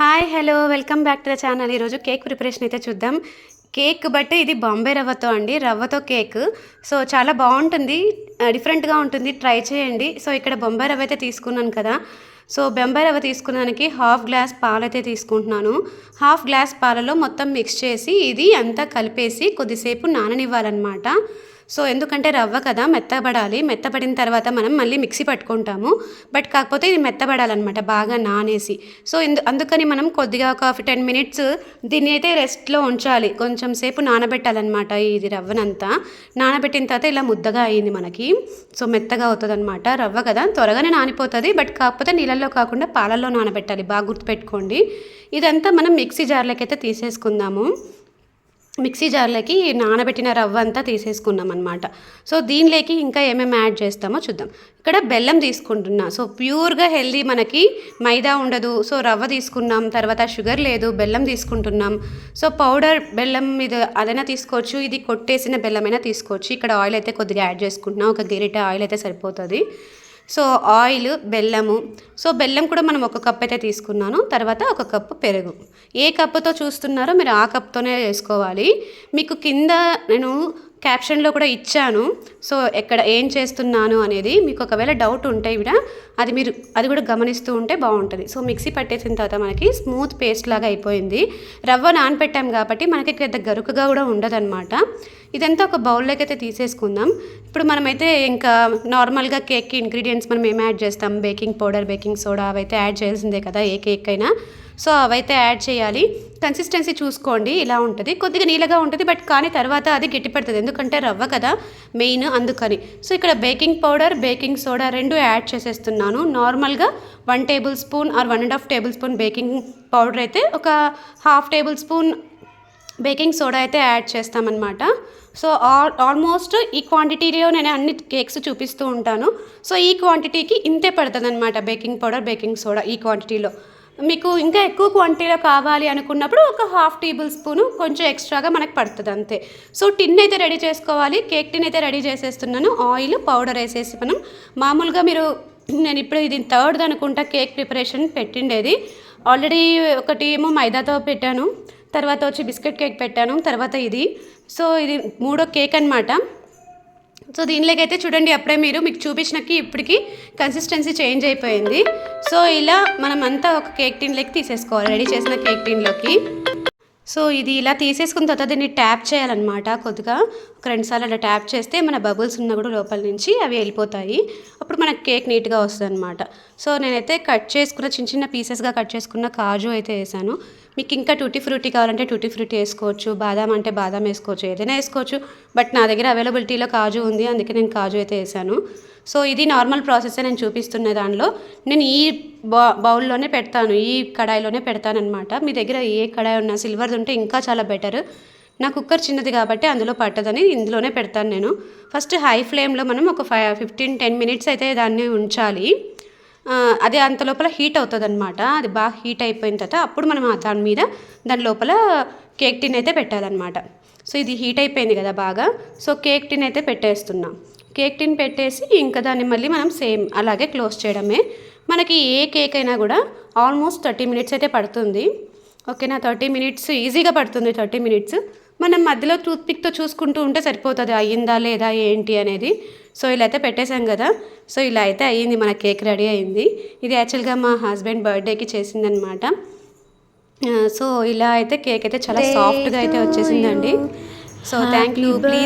Hi hello welcome back to the channel. ఈరోజు cake preparation అయితే చూద్దాం. కేక్ బట్టి ఇది బాంబే రవ్వతో అండి రవ్వతో కేక్. సో చాలా బాగుంటుంది డిఫరెంట్గా ఉంటుంది. ట్రై చేయండి. సో ఇక్కడ బొంబాయి రవ్వ అయితే తీసుకున్నాను కదా. సో బొంబాయి రవ్వ తీసుకున్నానికి హాఫ్ గ్లాస్ పాలైతే తీసుకుంటున్నాను. హాఫ్ గ్లాస్ పాలలో మొత్తం మిక్స్ చేసి ఇది అంతా కలిపేసి కొద్దిసేపు నాననివ్వాలన్నమాట. సో ఎందుకంటే రవ్వ కదా మెత్తబడాలి. మెత్తబడిన తర్వాత మనం మళ్ళీ మిక్సీ పట్టుకుంటాము. బట్ కాకపోతే ఇది మెత్తబడాలన్నమాట బాగా నానేసి. సో ఇందు అందుకని మనం కొద్దిగా ఒక టెన్ మినిట్స్ దీన్ని అయితే రెస్ట్లో ఉంచాలి. కొంచెం సేపు నానబెట్టాలన్నమాట ఇది రవ్వనంతా. నానబెట్టిన తర్వాత ఇలా ముద్దగా అయ్యింది మనకి. సో మెత్తగా అవుతుంది అనమాట రవ్వ కదా. త్వరగానే నానిపోతుంది. బట్ కాకపోతే నీళ్ళల్లో కాకుండా పాలల్లో నానబెట్టాలి. బాగా గుర్తుపెట్టుకోండి. ఇదంతా మనం మిక్సీ జార్లకైతే అయితే తీసేసుకుందాము. మిక్సీ జార్లోకి నానబెట్టిన రవ్వ అంతా తీసేసుకున్నాం అనమాట సో దీనిలోకి ఇంకా ఏమేమి యాడ్ చేస్తామో చూద్దాం. ఇక్కడ బెల్లం తీసుకుంటున్నా. సో ప్యూర్గా హెల్దీ మనకి మైదా ఉండదు. సో రవ్వ తీసుకున్నాం తర్వాత షుగర్ లేదు బెల్లం తీసుకుంటున్నాం. సో పౌడర్ బెల్లం ఇది అదైనా తీసుకోవచ్చు ఇది కొట్టేసిన బెల్లమైనా తీసుకోవచ్చు. ఇక్కడ ఆయిల్ అయితే కొద్దిగా యాడ్ చేసుకుంటున్నాం. ఒక గిరిట ఆయిల్ అయితే సరిపోతుంది. సో ఆయిల్ బెల్లము. సో బెల్లం కూడా మనం ఒక కప్ అయితే తీసుకున్నాను. తర్వాత ఒక కప్పు పెరుగు. ఏ కప్పుతో చూస్తున్నారో మీరు ఆ కప్తోనే వేసుకోవాలి. మీకు కింద నేను క్యాప్షన్లో కూడా ఇచ్చాను. సో ఎక్కడ ఏం చేస్తున్నాను అనేది మీకు ఒకవేళ డౌట్ ఉంటే కూడా అది మీరు అది కూడా గమనిస్తూ ఉంటే బాగుంటుంది. సో మిక్సీ పట్టేసిన తర్వాత మనకి స్మూత్ పేస్ట్ లాగా అయిపోయింది. రవ్వ నానపెట్టాం కాబట్టి మనకి పెద్ద గరుకుగా కూడా ఉండదన్నమాట. ఇదంతా ఒక బౌల్లోకి అయితే తీసేసుకుందాం. ఇప్పుడు మనమైతే ఇంకా నార్మల్గా కేక్కి ఇంగ్రీడియంట్స్ మనం ఏం యాడ్ చేస్తాం? బేకింగ్ పౌడర్ బేకింగ్ సోడా అవైతే యాడ్ చేయాల్సిందే కదా ఏ కేక్ అయినా. సో అవైతే యాడ్ చేయాలి. కన్సిస్టెన్సీ చూసుకోండి ఇలా ఉంటుంది. కొద్దిగా నీళ్ళగా ఉంటుంది బట్ కానీ తర్వాత అది గట్టిపడుతుంది ఎందుకంటే రవ్వ కదా మెయిన్ అందుకని. సో ఇక్కడ బేకింగ్ పౌడర్ బేకింగ్ సోడా రెండు యాడ్ చేసేస్తున్నాను. నార్మల్గా one tablespoon or one and half tablespoon baking powder అయితే ఒక half tablespoon baking soda అయితే యాడ్ చేస్తామన్నమాట. సో ఆల్ ఆల్మోస్ట్ ఈ క్వాంటిటీలో నేను అన్ని కేక్స్ చూపిస్తూ ఉంటాను. సో ఈ క్వాంటిటీకి ఇంతే పడుతుంది అనమాట బేకింగ్ పౌడర్ బేకింగ్ సోడా ఈ క్వాంటిటీలో. మీకు ఇంకా ఎక్కువ క్వాంటిటీలో కావాలి అనుకున్నప్పుడు ఒక హాఫ్ టేబుల్ స్పూను కొంచెం ఎక్స్ట్రాగా మనకు పడుతుంది అంతే. సో టిన్ అయితే రెడీ చేసుకోవాలి కేక్ టిన్ అయితే రెడీ చేసేస్తున్నాను. ఆయిల్ పౌడర్ వేసేసి మనం మామూలుగా మీరు నేను ఇప్పుడు ఇది థర్డ్ అనుకుంటా కేక్ ప్రిపరేషన్ పెట్టిండేది. ఆల్రెడీ ఒకటి ఏమో మైదాతో పెట్టాను తర్వాత వచ్చి బిస్కెట్ కేక్ పెట్టాను తర్వాత ఇది. సో ఇది మూడో కేక్ అనమాట సో దీనిలోకి అయితే చూడండి అప్పుడే మీరు మీకు చూపించినకి ఇప్పటికి కన్సిస్టెన్సీ చేంజ్ అయిపోయింది. సో ఇలా మనం అంతా ఒక కేక్ టిన్లోకి తీసేసుకోవాలి రెడీ చేసిన కేక్ టిన్లోకి సో ఇది ఇలా తీసేసుకున్న తర్వాత దీన్ని ట్యాప్ చేయాలన్నమాట కొద్దిగా. ఒక రెండుసార్లు అలా ట్యాప్ చేస్తే మన బబుల్స్ ఉన్న కూడా లోపల నుంచి అవి వెళ్ళిపోతాయి. అప్పుడు మనకు కేక్ నీట్గా వస్తుంది అనమాట సో నేనైతే కట్ చేసుకున్న చిన్న చిన్న పీసెస్గా కట్ చేసుకున్న కాజు అయితే వేసాను. మీకు ఇంకా టూటీ ఫ్రూటీ కావాలంటే టూటీ ఫ్రూటీ వేసుకోవచ్చు బాదాం అంటే బాదాం వేసుకోవచ్చు ఏదైనా వేసుకోవచ్చు. బట్ నా దగ్గర అవైలబిలిటీలో కాజు ఉంది అందుకే నేను కాజు అయితే వేసాను. సో ఇది నార్మల్ ప్రాసెస్ నేను చూపిస్తున్న దానిలో. నేను ఈ బౌ బౌల్లోనే పెడతాను ఈ కడాయిలోనే పెడతానమాట మీ దగ్గర ఏ కడాయి ఉన్నా సిల్వర్ది ఉంటే ఇంకా చాలా బెటర్. నా కుక్కర్ చిన్నది కాబట్టి అందులో పట్టదని ఇందులోనే పెడతాను నేను. ఫస్ట్ హై ఫ్లేమ్లో మనం ఒక ఫైవ్ ఫిఫ్టీన్ టెన్ మినిట్స్ అయితే దాన్ని ఉంచాలి. అది అంత లోపల హీట్ అవుతుంది అనమాట అది బాగా హీట్ అయిపోయిన తర్వాత అప్పుడు మనం ఆ దాని మీద దాని లోపల కేక్ టిన్ అయితే పెట్టాలన్నమాట. సో ఇది హీట్ అయిపోయింది కదా బాగా. సో కేక్ టిన్ అయితే పెట్టేస్తున్నాం. కేక్ టిన్ పెట్టేసి ఇంకా దాన్ని మళ్ళీ మనం సేమ్ అలాగే క్లోజ్ చేయడమే. మనకి ఏ కేక్ అయినా కూడా ఆల్మోస్ట్ థర్టీ మినిట్స్ అయితే పడుతుంది. ఓకేనా? థర్టీ మినిట్స్ ఈజీగా పడుతుంది థర్టీ మినిట్స్. మనం మధ్యలో టూత్పిక్తో చూసుకుంటూ ఉంటే సరిపోతుంది అయ్యిందా లేదా ఏంటి అనేది. సో ఇలా అయితే పెట్టేశాం కదా. సో ఇలా అయితే అయ్యింది మన కేక్ రెడీ అయింది ఇది యాక్చువల్గా మా హస్బెండ్ బర్త్డేకి చేసిందనమాట. సో ఇలా అయితే కేక్ అయితే చాలా సాఫ్ట్గా అయితే వచ్చేసిందండి. So thank you please